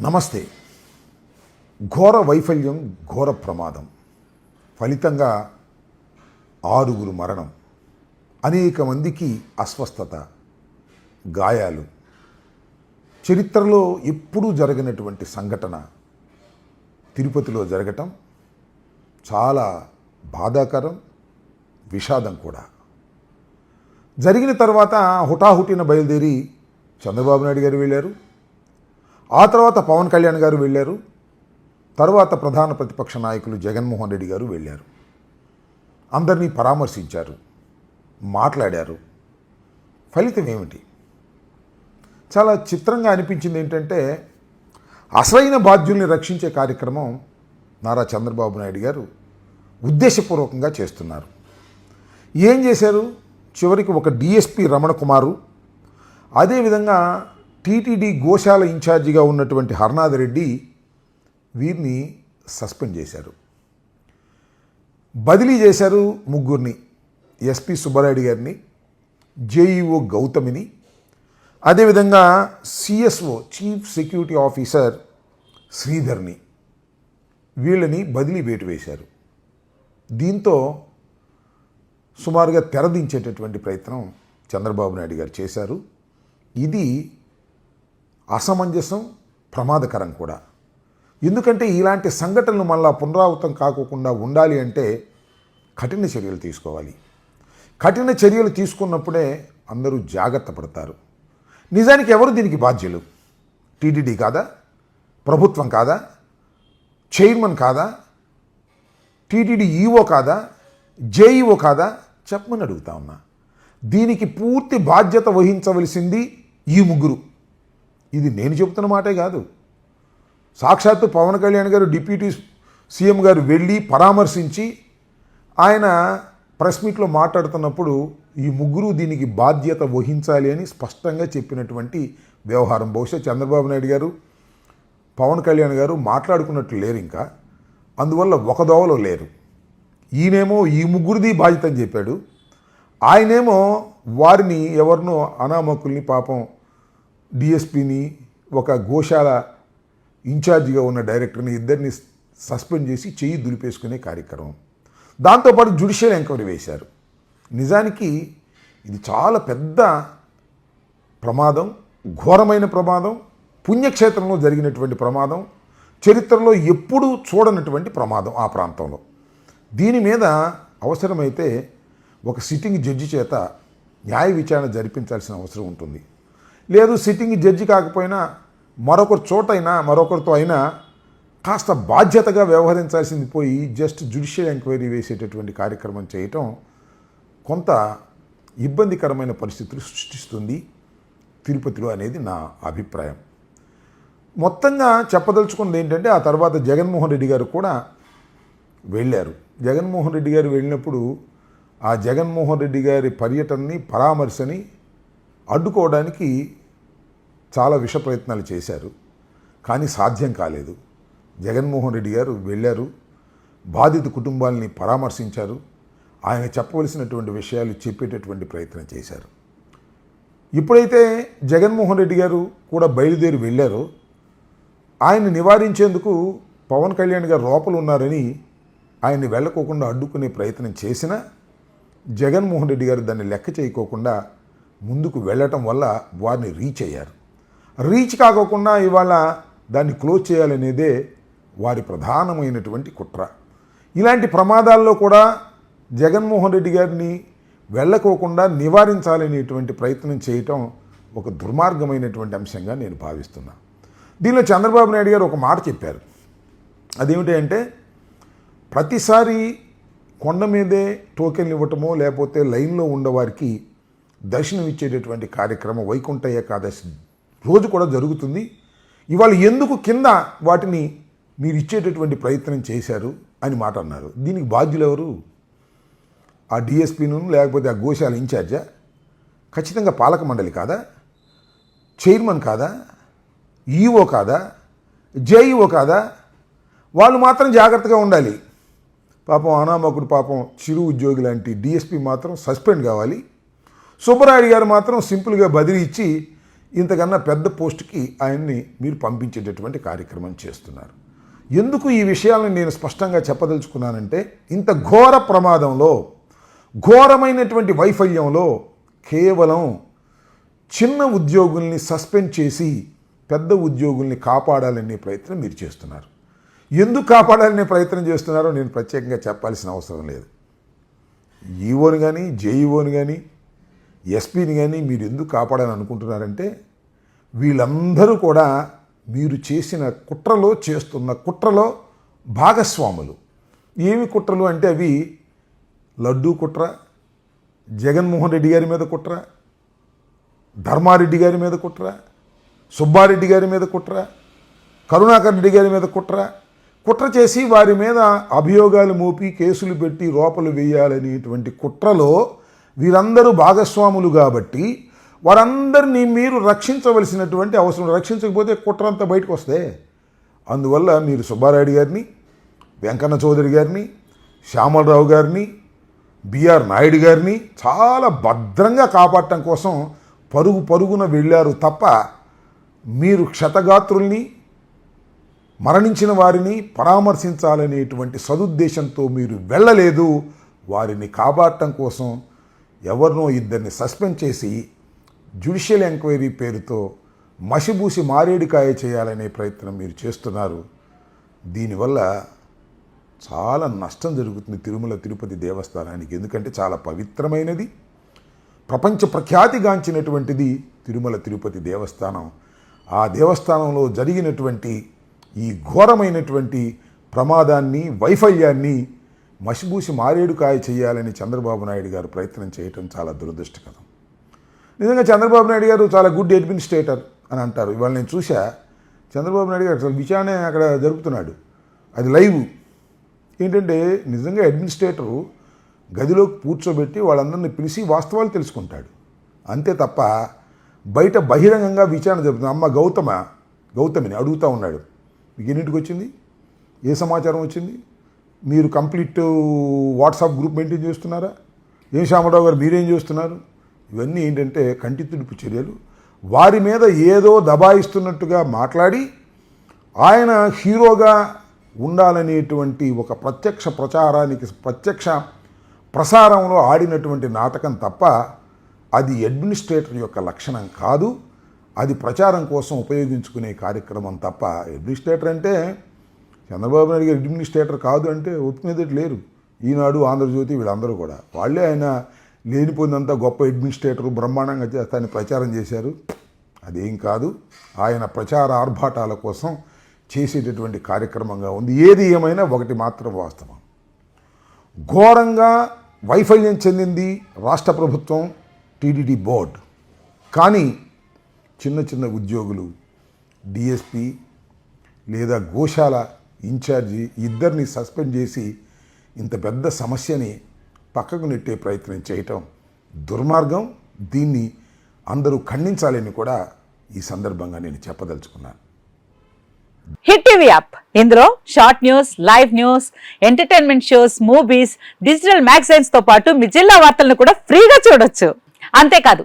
నమస్తే. ఘోర వైఫల్యం ఘోర ప్రమాదం. ఫలితంగా ఆరుగురు మరణం. అనేక మందికి అస్వస్థత గాయాలు. చరిత్రలో ఎప్పుడూ జరిగినటువంటి సంఘటన తిరుపతిలో జరగటం చాలా బాధాకరం విషాదం కూడా. జరిగిన తర్వాత హుటాహుటిన బయలుదేరి చంద్రబాబు నాయుడు గారు వెళ్ళారు. ఆ తర్వాత పవన్ కళ్యాణ్ గారు వెళ్ళారు. తర్వాత ప్రధాన ప్రతిపక్ష నాయకులు జగన్మోహన్ రెడ్డి గారు వెళ్ళారు. అందరినీ పరామర్శించారు. మాట్లాడారు. ఫలితం ఏమిటి? చాలా చిత్రంగా అనిపించింది ఏంటంటే అసలైన బాధ్యుల్ని రక్షించే కార్యక్రమం నారా చంద్రబాబు నాయుడు గారు ఉద్దేశపూర్వకంగా చేస్తున్నారు. ఏం చేశారు? చివరికి ఒక డిఎస్పి రమణ కుమారు అదేవిధంగా టీటీడీ గోశాల ఇన్ఛార్జిగా ఉన్నటువంటి హర్నాథ్ రెడ్డి వీరిని సస్పెండ్ చేశారు. బదిలీ చేశారు ముగ్గురిని ఎస్పి సుబ్బారెడ్డి గారిని జేఈఓ గౌతమిని. అదేవిధంగా సిఎస్ఓ చీఫ్ సెక్యూరిటీ ఆఫీసర్ శ్రీధర్ని వీళ్ళని బదిలీ వేటు వేశారు. దీంతో సుమారుగా తెరదించేటటువంటి ప్రయత్నం చంద్రబాబు నాయుడు గారు చేశారు. ఇది అసమంజసం ప్రమాదకరం కూడా. ఎందుకంటే ఇలాంటి సంఘటనలు మళ్ళా పునరావృతం కాకోకుండా ఉండాలి అంటే కఠిన చర్యలు తీసుకోవాలి. కఠిన చర్యలు తీసుకున్నప్పుడే అందరూ జాగ్రత్త పడతారు. నిజానికి ఎవరు దీనికి బాధ్యులు? టీడీడీ కాదా? ప్రభుత్వం కాదా? చైర్మన్ కాదా? టీటీడీ ఈఓ కాదా? జేఈఓ కాదా? చెప్పమని అడుగుతా ఉన్నా. దీనికి పూర్తి బాధ్యత వహించవలసింది ఈ ముగ్గురు. ఇది నేను చెబుతున్న మాటే కాదు. సాక్షాత్తు పవన్ కళ్యాణ్ గారు డిప్యూటీ సీఎం గారు వెళ్ళి పరామర్శించి ఆయన ప్రెస్ మీట్లో మాట్లాడుతున్నప్పుడు ఈ ముగ్గురు దీనికి బాధ్యత వహించాలి అని స్పష్టంగా చెప్పినటువంటి వ్యవహారం. బహుశా చంద్రబాబు నాయుడు గారు పవన్ కళ్యాణ్ గారు మాట్లాడుకున్నట్లు లేరు ఇంకా. అందువల్ల ఒక దోవలో లేరు. ఈయనేమో ఈ ముగ్గురిది బాధ్యత అని చెప్పాడు. ఆయనేమో వారిని ఎవరినో అనామకుల్ని పాపం డిఎస్పిని ఒక గోశాల ఇన్ఛార్జిగా ఉన్న డైరెక్టర్ని ఇద్దరిని సస్పెండ్ చేసి చెయ్యి దులిపేసుకునే కార్యక్రమం. దాంతోపాటు జుడిషియల్ ఎంక్వైరీ వేశారు. నిజానికి ఇది చాలా పెద్ద ప్రమాదం ఘోరమైన ప్రమాదం పుణ్యక్షేత్రంలో జరిగినటువంటి ప్రమాదం చరిత్రలో ఎప్పుడూ చూడనటువంటి ప్రమాదం ఆ ప్రాంతంలో. దీని మీద అవసరమైతే ఒక సిట్టింగ్ జడ్జి చేత న్యాయ విచారణ జరిపించాల్సిన అవసరం ఉంటుంది. లేదు సిట్టింగ్ జడ్జి కాకపోయినా మరొకరు చోటైనా మరొకరితో అయినా కాస్త బాధ్యతగా వ్యవహరించాల్సింది పోయి జస్ట్ జుడిషియల్ ఎంక్వైరీ వేసేటటువంటి కార్యక్రమం చేయటం కొంత ఇబ్బందికరమైన పరిస్థితులు సృష్టిస్తుంది. తిరుపతిలో అనేది నా అభిప్రాయం. మొత్తంగా చెప్పదలుచుకున్నది ఏంటంటే ఆ తర్వాత జగన్మోహన్ రెడ్డి గారు కూడా వెళ్ళారు. జగన్మోహన్ రెడ్డి గారు వెళ్ళినప్పుడు ఆ జగన్మోహన్ రెడ్డి గారి పర్యటనని పరామర్శని అడ్డుకోవడానికి చాలా విష ప్రయత్నాలు చేశారు. కానీ సాధ్యం కాలేదు. జగన్మోహన్ రెడ్డి గారు వెళ్ళారు. బాధిత కుటుంబాలని పరామర్శించారు. ఆయన చెప్పవలసినటువంటి విషయాలు చెప్పేటటువంటి ప్రయత్నం చేశారు. ఇప్పుడైతే జగన్మోహన్ రెడ్డి గారు కూడా బయలుదేరి వెళ్ళారో. ఆయన నివారించేందుకు పవన్ కళ్యాణ్ గారు లోపలు ఉన్నారని ఆయన్ని వెళ్ళకోకుండా అడ్డుకునే ప్రయత్నం చేసినా జగన్మోహన్ రెడ్డి గారు దాన్ని లెక్క చేయకోకుండా ముందుకు వెళ్ళటం వల్ల వారిని రీచ్ అయ్యారు. రీచ్ కాకోకుండా ఇవాళ దాన్ని క్లోజ్ చేయాలనేదే వారి ప్రధానమైనటువంటి కుట్ర. ఇలాంటి ప్రమాదాల్లో కూడా జగన్మోహన్ రెడ్డి గారిని వెళ్ళకోకుండా నివారించాలనేటువంటి ప్రయత్నం చేయటం ఒక దుర్మార్గమైనటువంటి అంశంగా నేను భావిస్తున్నా. దీనిలో చంద్రబాబు నాయుడు గారు ఒక మాట చెప్పారు. అదేమిటంటే ప్రతిసారి కొండ మీదే టోకెన్లు ఇవ్వటమో లేకపోతే లైన్లో ఉండవారికి దర్శనం ఇచ్చేటటువంటి కార్యక్రమం వైకుంఠ ఏకాదశి రోజు కూడా జరుగుతుంది. ఇవాళ ఎందుకు కింద వాటిని మీరు ఇచ్చేటటువంటి ప్రయత్నం చేశారు అని మాట అన్నారు. దీనికి బాధ్యులు ఎవరు? ఆ డిఎస్పీను లేకపోతే ఆ గోశాల ఇన్ఛార్జా? ఖచ్చితంగా పాలక మండలి కాదా? చైర్మన్ కాదా? ఈఓ కాదా? జేఈఓ కాదా? వాళ్ళు మాత్రం జాగ్రత్తగా ఉండాలి. పాపం అనామకుడు పాపం చిరు ఉద్యోగి లాంటి డిఎస్పీ మాత్రం సస్పెండ్ కావాలి. సుబ్బరాయుడు గారు మాత్రం సింపుల్గా బదిలీ ఇచ్చి ఇంతకన్నా పెద్ద పోస్ట్కి ఆయన్ని మీరు పంపించేటటువంటి కార్యక్రమం చేస్తున్నారు. ఎందుకు ఈ విషయాలను నేను స్పష్టంగా చెప్పదలుచుకున్నానంటే ఇంత ఘోర ప్రమాదంలో ఘోరమైనటువంటి వైఫల్యంలో కేవలం చిన్న ఉద్యోగుల్ని సస్పెండ్ చేసి పెద్ద ఉద్యోగుల్ని కాపాడాలనే ప్రయత్నం మీరు చేస్తున్నారు. ఎందుకు కాపాడాలనే ప్రయత్నం చేస్తున్నారో నేను ప్రత్యేకంగా చెప్పాల్సిన అవసరం లేదు. ఈఓని కానీ జేఈఓని కానీ ఎస్పీని కానీ మీరు ఎందుకు కాపాడాలని అనుకుంటున్నారంటే వీళ్ళందరూ కూడా మీరు చేసిన కుట్రలో చేస్తున్న కుట్రలో భాగస్వాములు. ఏమి కుట్రలు అంటే అవి లడ్డూ కుట్ర జగన్మోహన్ రెడ్డి గారి మీద కుట్ర ధర్మారెడ్డి గారి మీద కుట్ర సుబ్బారెడ్డి గారి మీద కుట్ర కరుణాకర్ రెడ్డి గారి మీద కుట్ర. కుట్ర చేసి వారి మీద అభియోగాలు మోపి కేసులు పెట్టి రోపలు వేయాలనేటువంటి కుట్రలో వీరందరూ భాగస్వాములు కాబట్టి వారందరినీ మీరు రక్షించవలసినటువంటి అవసరం రక్షించకపోతే కుట్రంతా బయటకు వస్తే. అందువల్ల మీరు సుబ్బారాయుడు గారిని వెంకన్న చౌదరి గారిని శ్యామలరావు గారిని బిఆర్ నాయుడు గారిని చాలా భద్రంగా కాపాడటం కోసం పరుగు పరుగున వెళ్ళారు తప్ప మీరు క్షతగాత్రుల్ని మరణించిన వారిని పరామర్శించాలనేటువంటి సదుద్దేశంతో మీరు వెళ్ళలేదు. వారిని కాపాడటం కోసం ఎవరినో ఇద్దరిని సస్పెండ్ చేసి జ్యుడిషియల్ ఎంక్వైరీ పేరుతో మసిబూసి మారేడుకాయ చేయాలనే ప్రయత్నం మీరు చేస్తున్నారు. దీనివల్ల చాలా నష్టం జరుగుతుంది తిరుమల తిరుపతి దేవస్థానానికి. ఎందుకంటే చాలా పవిత్రమైనది ప్రపంచ ప్రఖ్యాతిగాంచినటువంటిది తిరుమల తిరుపతి దేవస్థానం. ఆ దేవస్థానంలో జరిగినటువంటి ఈ ఘోరమైనటువంటి ప్రమాదాన్ని వైఫల్యాన్ని మసిబూసి మారేడుకాయ చేయాలని చంద్రబాబు నాయుడు గారు ప్రయత్నం చేయటం చాలా దురదృష్టకరం. నిజంగా చంద్రబాబు నాయుడు గారు చాలా గుడ్ అడ్మినిస్ట్రేటర్ అని అంటారు. ఇవాళ నేను చూసా చంద్రబాబు నాయుడు గారు అసలు విచారణ అక్కడ జరుపుతున్నాడు. అది లైవ్. ఏంటంటే నిజంగా అడ్మినిస్ట్రేటరు గదిలోకి కూర్చోబెట్టి వాళ్ళందరినీ పిలిచి వాస్తవాలు తెలుసుకుంటాడు. అంతే తప్ప బయట బహిరంగంగా విచారణ జరుగుతుంది అమ్మ గౌతమ గౌతమిని అడుగుతూ ఉన్నాడు. మీకు ఎన్నింటికి వచ్చింది? ఏ సమాచారం వచ్చింది? మీరు కంప్లీట్ వాట్సాప్ గ్రూప్ మెయింటైన్ చేస్తున్నారా? ఏం శ్యామరావు గారు మీరేం చేస్తున్నారు? ఇవన్నీ ఏంటంటే కంటి తుడుపు చర్యలు. వారి మీద ఏదో దబాయిస్తున్నట్టుగా మాట్లాడి ఆయన హీరోగా ఉండాలనేటువంటి ఒక ప్రత్యక్ష ప్రచారానికి ప్రత్యక్ష ప్రసారంలో ఆడినటువంటి నాటకం తప్ప అది అడ్మినిస్ట్రేటర్ యొక్క లక్షణం కాదు. అది ప్రచారం కోసం ఉపయోగించుకునే కార్యక్రమం తప్ప అడ్మినిస్ట్రేటర్ అంటే చంద్రబాబు నాయుడు గారు అడ్మినిస్ట్రేటర్ కాదు అంటే ఒప్పుకునేది లేరు. ఈనాడు ఆంధ్రజ్యోతి వీళ్ళందరూ కూడా. వాళ్ళే ఆయన లేనిపోయినంత గొప్ప అడ్మినిస్ట్రేటర్ బ్రహ్మాండంగా చేస్తానని ప్రచారం చేశారు. అదేం కాదు ఆయన ప్రచార ఆర్భాటాల కోసం చేసేటటువంటి కార్యక్రమంగా ఉంది. ఏది ఏమైనా ఒకటి మాత్రం వాస్తవం. ఘోరంగా వైఫల్యం చెందింది రాష్ట్ర ప్రభుత్వం టీడీడీ బోర్డ్. కానీ చిన్న చిన్న ఉద్యోగులు డిఎస్పి లేదా గోశాల ఇన్ఛార్జి ఇద్దరిని సస్పెండ్ చేసి ఇంత పెద్ద సమస్యని పక్కకు నెట్టే ప్రయత్నం చేయటం దుర్మార్గం. దీన్ని అందరూ ఖండించాలని కూడా ఈ సందర్భంగా నేను చెప్పదలుచుకున్నాను. Hit TV app. ఇందులో short news live news entertainment shows movies digital మ్యాగజైన్స్తో పాటు మీ జిల్లా వార్తలను కూడా ఫ్రీగా చూడొచ్చు. అంతేకాదు